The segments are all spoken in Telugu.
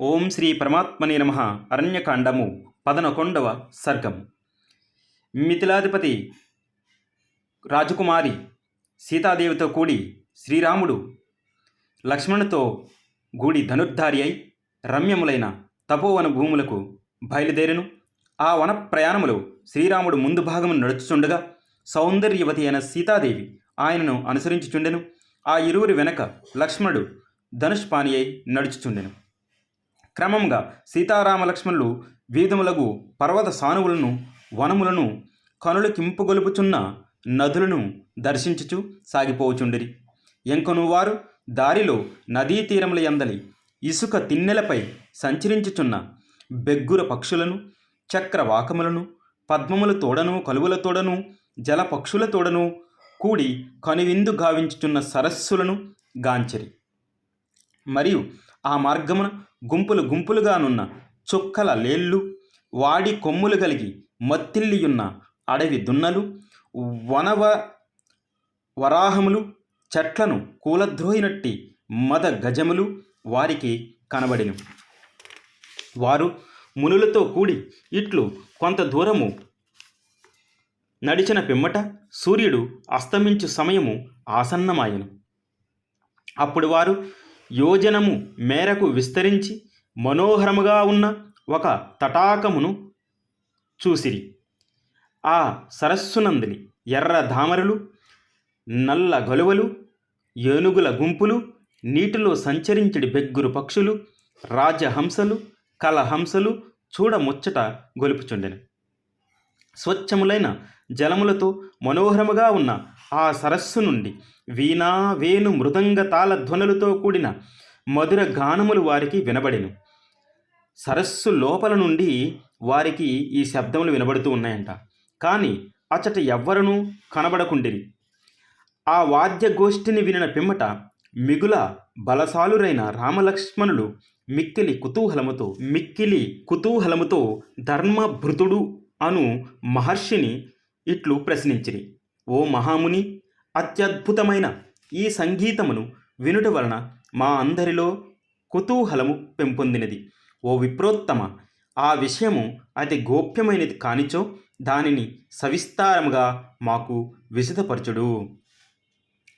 ఓం శ్రీ పరమాత్మనే నమ. అరణ్యకాండము పదనకొండవ సర్గం. మిథిలాధిపతి రాజకుమారి సీతాదేవితో కూడి శ్రీరాముడు లక్ష్మణుతో గూడి ధనుర్ధారి అయి రమ్యములైన తపోవన భూములకు బయలుదేరెను. ఆ వన ప్రయాణములో శ్రీరాముడు ముందు భాగము నడుచుచుండగా సౌందర్యవతి అయిన సీతాదేవి ఆయనను అనుసరించుచుండెను. ఆ ఇరువురి వెనక లక్ష్మణుడు ధనుష్పాణి అయి నడుచుచుండెను. క్రమంగా సీతారామ లక్ష్మణులు వీధములగు పర్వత సానువులను వనములను కనులకింపుగొలుపుచున్న నదులను దర్శించుచు సాగిపోవచుండిరి. ఎంకను వారు దారిలో నదీ తీరముల ఎందలి ఇసుక తిన్నెలపై సంచరించుచున్న బెగ్గుర పక్షులను చక్రవాకములను పద్మముల తోడను కలువల తోడను జల పక్షుల తోడను కూడి కనువిందు గావించుచున్న సరస్సులను గాంచరి. మరియు ఆ మార్గమున గుంపులు గుంపులుగానున్న చుక్కల లేళ్ళు వాడి కొమ్ములు కలిగి మత్తిల్లియున్న అడవి దున్నలు వనవ వరాహములు చెట్లను కూలద్రోయినట్టి మద గజములు వారికి కనబడిను. వారు మునులతో కూడి ఇట్లు కొంత దూరము నడిచిన పిమ్మట సూర్యుడు అస్తమించు సమయము ఆసన్నమాయను. అప్పుడు వారు యోజనము మేరకు విస్తరించి మనోహరముగా ఉన్న ఒక తటాకమును చూసిరి. ఆ సరస్సునందిని ఎర్ర ధామరలు నల్ల గొలువలు ఏనుగుల గుంపులు నీటిలో సంచరించడి బెగ్గురు పక్షులు రాజహంసలు కలహంసలు చూడముచ్చట గొలుపుచుండెను. స్వచ్ఛములైన జలములతో మనోహరముగా ఉన్న ఆ సరస్సు నుండి వీణా వేణు మృదంగ తాళ ధ్వనులతో కూడిన మధుర గానములు వారికి వినబడెను. సరస్సు లోపల నుండి వారికి ఈ శబ్దములు వినబడుతూ ఉన్నాయంట. కానీ అచట ఎవ్వరనూ కనబడకుండిరి. ఆ వాద్యగోష్ఠిని వినిన పిమ్మట మిగుల బలశాలురైన రామలక్ష్మణులు మిక్కిలి కుతూహలముతో మిక్కిలి కుతూహలముతో ధర్మభృతుడు అను మహర్షిని ఇట్లు ప్రశ్నించిరి. ఓ మహాముని అత్యద్భుతమైన ఈ సంగీతమును వినుట వలన మా అందరిలో కుతూహలము పెంపొందినది. ఓ విప్రోత్తమ ఆ విషయము అతి గోప్యమైనది కానిచో దానిని సవిస్తారముగా మాకు విశదపరచుడు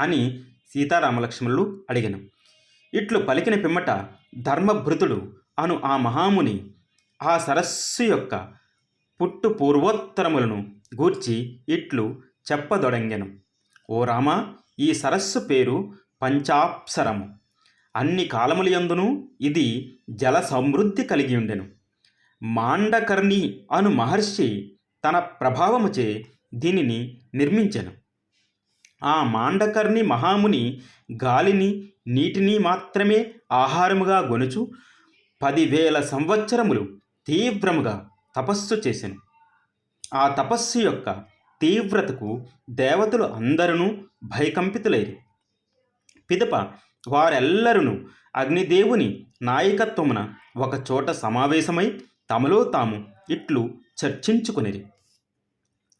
అని సీతారామలక్ష్మణులు అడిగాను. ఇట్లు పలికిన పిమ్మట ధర్మభృతుడు అను ఆ మహాముని ఆ సరస్సు యొక్క పుట్టు పూర్వోత్తరములను గూర్చి ఇట్లు చెప్పదొడంగెను. ఓ రామ ఈ సరస్సు పేరు పంచాప్సరము. అన్ని కాలములయందును ఇది జల సమృద్ధి కలిగి ఉండెను. మాండకర్ణి అను మహర్షి తన ప్రభావముచే దీనిని నిర్మించెను. ఆ మాండకర్ణి మహాముని గాలిని నీటిని మాత్రమే ఆహారముగా గొనుచు పదివేల సంవత్సరములు తీవ్రముగా తపస్సు చేశాను ఆ తపస్సు యొక్క తీవ్రతకు దేవతలు అందరూ భయకంపితులైరి. పిదప వారెల్లరూ అగ్నిదేవుని నాయకత్వమున ఒకచోట సమావేశమై తమలో తాము ఇట్లు చర్చించుకునిరి.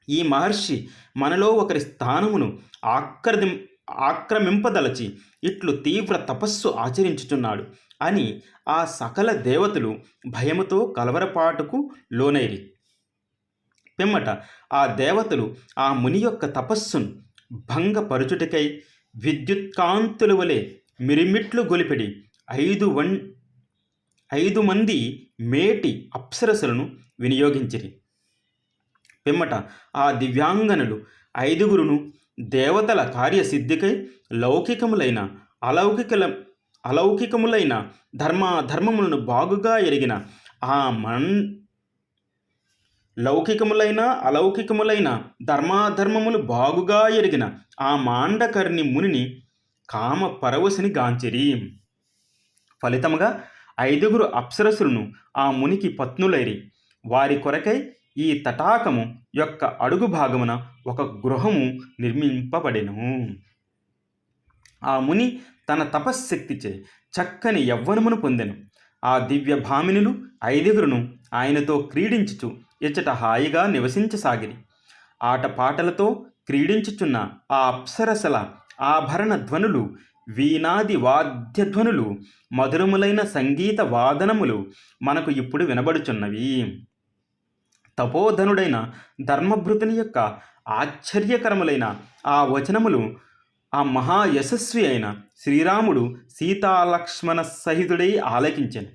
ఈ మహర్షి మనలో ఒకరి స్థానమును ఆక్రది ఆక్రమింపదలచి ఇట్లు తీవ్ర తపస్సు ఆచరించుచున్నాడు అని ఆ సకల దేవతలు భయముతో కలవరపాటుకు లోనైరి. పిమ్మట ఆ దేవతలు ఆ ముని యొక్క తపస్సును భంగపరుచుటకై విద్యుత్కాంతుల వలె మిరిమిట్లు గొలిపెడి ఐదు వన్ ఐదు మంది మేటి అప్సరసులను వినియోగించిరి. పిమ్మట ఆ దివ్యాంగనులు ఐదుగురును దేవతల కార్యసిద్ధికై లౌకికములైన అలౌకికల అలౌకికములైన ధర్మాధర్మములను బాగుగా ఎరిగిన ఆ మన్ లౌకికములైన అలౌకికములైన ధర్మాధర్మములు బాగుగా ఎరిగిన ఆ మాండకర్ణి మునిని కామ పరవశని గాంచిరి. ఫలితముగా ఐదుగురు అప్సరసులను ఆ మునికి పత్నులైరి. వారి కొరకై ఈ తటాకము యొక్క అడుగు భాగమున ఒక గృహము నిర్మింపబడెను. ఆ ముని తన తపశ్శక్తిచే చక్కని యవ్వనమును పొందెను. ఆ దివ్య భామినులు ఐదుగురును ఆయనతో క్రీడించుచు ఇచ్చట హాయిగా నివసించసాగిరి. ఆటపాటలతో క్రీడించుచున్న ఆ అప్సరసల ఆభరణ ధ్వనులు వీణాది వాద్యధ్వనులు మధురములైన సంగీత వాదనములు మనకు ఇప్పుడు వినబడుచున్నవి. తపోధనుడైన ధర్మభృతుని యొక్క ఆశ్చర్యకరములైన ఆ వచనములు ఆ మహాయశస్వి అయిన శ్రీరాముడు సీతాలక్ష్మణ సహితుడై ఆలకించెను.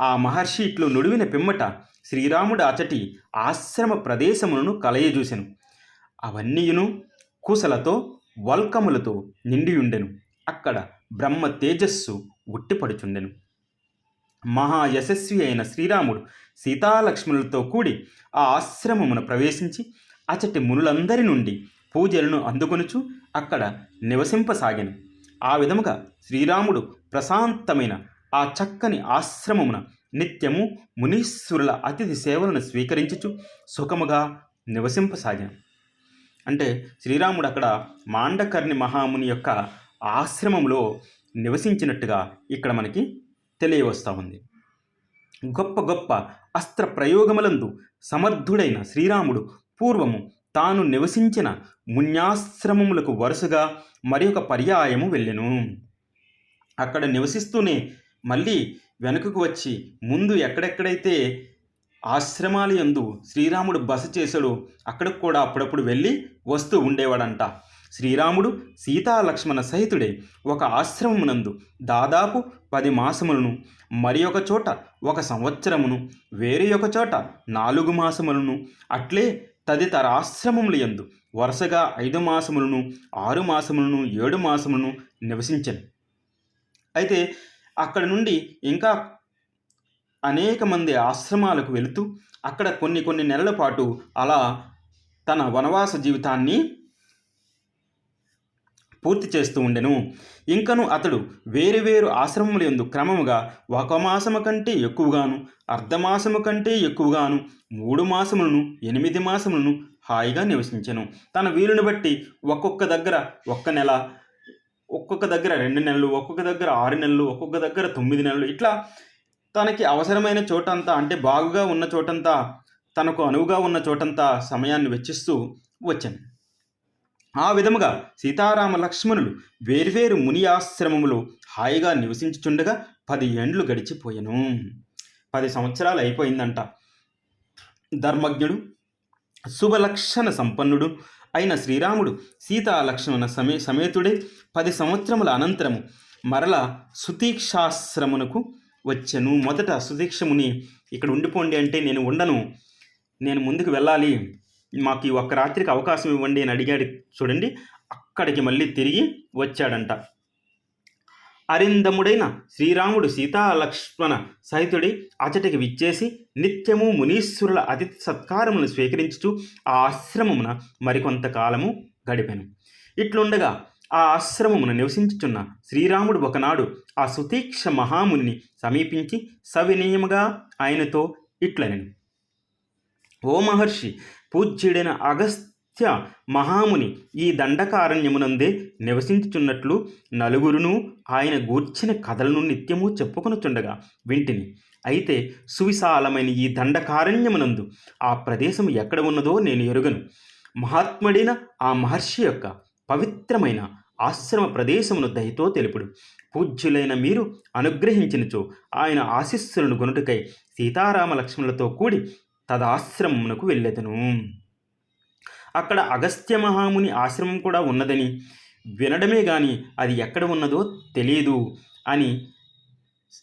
ఆ మహర్షి ఇట్లు నుడివిన పిమ్మట శ్రీరాముడు అచటి ఆశ్రమ ప్రదేశములను కలయజూసెను. అవన్నీయును కుశలతో వల్కములతో నిండియుండెను. అక్కడ బ్రహ్మ తేజస్సు ఉట్టిపడుచుండెను. మహాయశస్వి అయిన శ్రీరాముడు సీతాలక్ష్మణులతో కూడి ఆ ఆశ్రమమును ప్రవేశించి అచటి మునులందరి నుండి పూజలను అందుకొనుచు అక్కడ నివసింపసాగాను. ఆ విధముగా శ్రీరాముడు ప్రశాంతమైన ఆ చక్కని ఆశ్రమమున నిత్యము మునీశ్వరుల అతిథి సేవలను స్వీకరించుచు సుఖముగా నివసింపసాగాను అంటే శ్రీరాముడు అక్కడ మాండకర్ణి మహాముని యొక్క ఆశ్రమంలో నివసించినట్టుగా ఇక్కడ మనకి తెలియవస్తూ ఉంది. గొప్ప గొప్ప అస్త్ర ప్రయోగములందు సమర్థుడైన శ్రీరాముడు పూర్వము తాను నివసించిన మున్యాశ్రమములకు వరుసగా మరి ఒక పర్యాయము వెళ్ళెను. అక్కడ నివసిస్తూనే మళ్ళీ వెనుకకు వచ్చి ముందు ఎక్కడెక్కడైతే ఆశ్రమాల యందు శ్రీరాముడు బస చేశాడో అక్కడికి కూడా అప్పుడప్పుడు వెళ్ళి వస్తూ ఉండేవాడంట. శ్రీరాముడు సీతాలక్ష్మణ సహితుడే ఒక ఆశ్రమమునందు దాదాపు పది మాసములను మరి ఒక చోట ఒక సంవత్సరమును వేరే ఒక చోట నాలుగు మాసములను అట్లే తదితర ఆశ్రమముల యందు వరుసగా ఐదు మాసములను ఆరు మాసములను ఏడు మాసములను నివసించను. అయితే అక్కడ నుండి ఇంకా అనేక మంది ఆశ్రమాలకు వెళుతూ అక్కడ కొన్ని కొన్ని నెలల పాటు అలా తన వనవాస జీవితాన్ని పూర్తి చేస్తూ ఉండెను. ఇంకను అతడు వేరు వేరు ఆశ్రమముల ఎందు క్రమముగా ఒక మాసము కంటే ఎక్కువగాను అర్ధమాసము కంటే ఎక్కువగాను మూడు మాసములను ఎనిమిది మాసములను హాయిగా నివసించెను. తన వీలుని బట్టి ఒక్కొక్క దగ్గర ఒక్క నెల ఒక్కొక్క దగ్గర రెండు నెలలు ఒక్కొక్క దగ్గర ఆరు నెలలు ఒక్కొక్క దగ్గర తొమ్మిది నెలలు. ఇట్లా తనకి అవసరమైన చోటంతా అంటే బాగుగా ఉన్న చోటంతా తనకు అనువుగా ఉన్న చోటంతా సమయాన్ని వెచ్చిస్తూ వచ్చాను. ఆ విధముగా సీతారామ లక్ష్మణులు వేర్వేరు ముని ఆశ్రమములు హాయిగా నివసించుచుండగా పది ఏండ్లు గడిచిపోయాను. పది సంవత్సరాలు అయిపోయిందంట. ధర్మజ్ఞుడు శుభలక్షణ సంపన్నుడు అయిన శ్రీరాముడు సీతా లక్ష్మణ సమే సమేతుడే పది సంవత్సరముల అనంతరము మరల సుతీక్షాశ్రమునకు వచ్చాను. మొదట సుదీక్షముని ఇక్కడ ఉండిపోండి అంటే నేను ఉండను. నేను ముందుకు వెళ్ళాలి. మాకు ఈ ఒక్క రాత్రికి అవకాశం ఇవ్వండి అని అడిగాడు. చూడండి అక్కడికి మళ్ళీ తిరిగి వచ్చాడంట. అరిందముడైన శ్రీరాముడు సీతాలక్ష్మణ సహితుడి అచటికి విచ్చేసి నిత్యము మునీశ్వరుల అతిథి సత్కారమును స్వీకరించుచు ఆ ఆశ్రమమున మరికొంతకాలము గడిపాను. ఇట్లుండగా ఆ ఆశ్రమమున నివసించుచున్న శ్రీరాముడు ఒకనాడు ఆ సుతీక్ష మహామునిని సమీపించి సవినయముగా ఆయనతో ఇట్లనెను. ఓ మహర్షి పూజ్యుడైన అగస్త్య మహాముని ఈ దండకారణ్యమునందే నివసించుచున్నట్లు నలుగురును ఆయన గూర్చిన కథలను నిత్యము చెప్పుకొనుచుండగా వింటిని. అయితే సువిశాలమైన ఈ దండకారణ్యమునందు ఆ ప్రదేశం ఎక్కడ ఉన్నదో నేను ఎరుగను. మహాత్ముడైన ఆ మహర్షి యొక్క పవిత్రమైన ఆశ్రమ ప్రదేశమును దయతో తెలుపుడు. పూజ్యులైన మీరు అనుగ్రహించినచో ఆయన ఆశీస్సులను గునుటకై సీతారామ లక్ష్మణులతో కూడి తదాశ్రమమునకు వెళ్ళెదను. అక్కడ అగస్త్య మహాముని ఆశ్రమం కూడా ఉన్నదని వినడమే గాని అది ఎక్కడ ఉన్నదో తెలియదు అని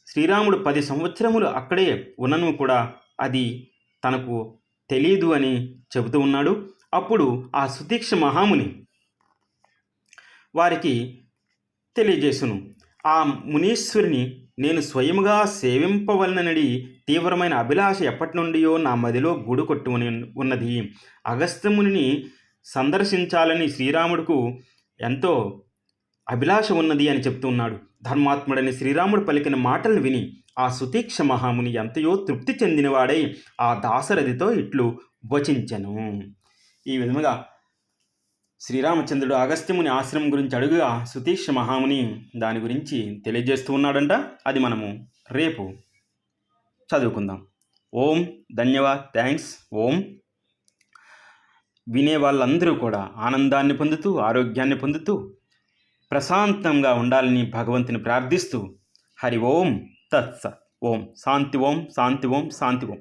శ్రీరాముడు పది సంవత్సరములు అక్కడే ఉన్నను కూడా అది తనకు తెలియదు అని చెబుతూ ఉన్నాడు. అప్పుడు ఆ సుతీక్ష మహాముని వారికి తెలియజేసును ఆ మునీశ్వరిని నేను స్వయముగా సేవింపవలనని తీవ్రమైన అభిలాష ఎప్పటి నుండియో నా మదిలో గూడు కొట్టుకుని ఉన్నది. అగస్త్యమునిని సందర్శించాలని శ్రీరాముడుకు ఎంతో అభిలాష ఉన్నది అని చెప్తున్నాడు. ధర్మాత్ముడని శ్రీరాముడు పలికిన మాటలను విని ఆ సుతీక్ష మహాముని ఎంతయో తృప్తి చెందినవాడై ఆ దాసరథితో ఇట్లు వచించెను. ఈ విధముగా శ్రీరామచంద్రుడు అగస్త్యముని ఆశ్రమం గురించి అడుగుగా సుతీక్ష మహాముని దాని గురించి తెలియజేస్తూ ఉన్నాడంట. అది మనము రేపు చదువుకుందాం. ఓం ధన్యవాద్ థ్యాంక్స్. ఓం. వినే వాళ్ళందరూ కూడా ఆనందాన్ని పొందుతూ ఆరోగ్యాన్ని పొందుతూ ప్రశాంతంగా ఉండాలని భగవంతుని ప్రార్థిస్తూ హరి ఓం తత్స ఓం. శాంతి ఓం శాంతి ఓం శాంతి ఓం.